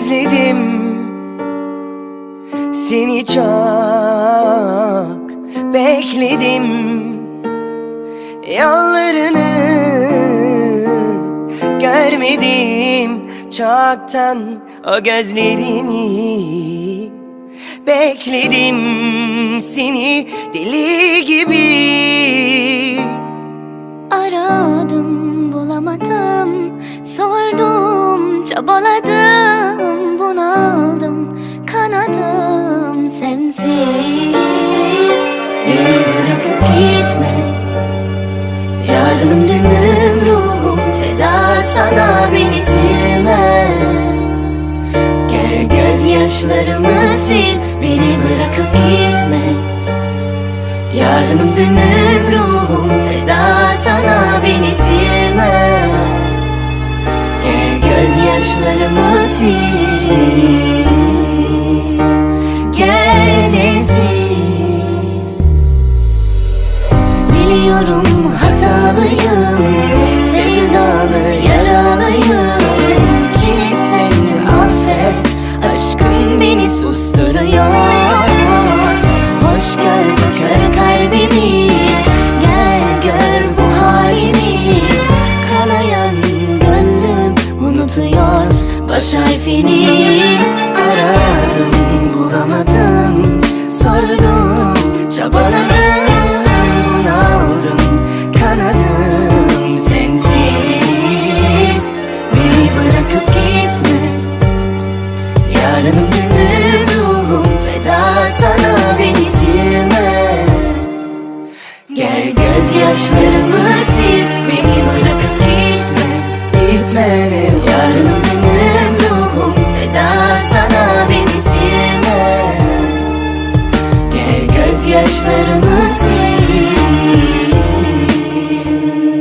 özledim. Seni çok bekledim. Yollarını görmedim. Çoktan o gözlerini Bekledim. Seni deli gibi Aradım bulamadım. Sordum çabaladım Bunaldım kanadım sensiz. Beni bırakıp gitme Yarınım dünüm ruhum feda sana beni silme Gel gözyaşlarımı sil beni bırakıp gitme. Yarınım dünüm ruhum feda sana beni silme Gel gözyaşlarımı sil Baş harfini Aradım bulamadım Sordum çabaladım Bunaldım kanadım sensiz. Beni bırakıp gitme Yarınım dünüm ruhum feda sana beni silme. Gel gözyaşlarımı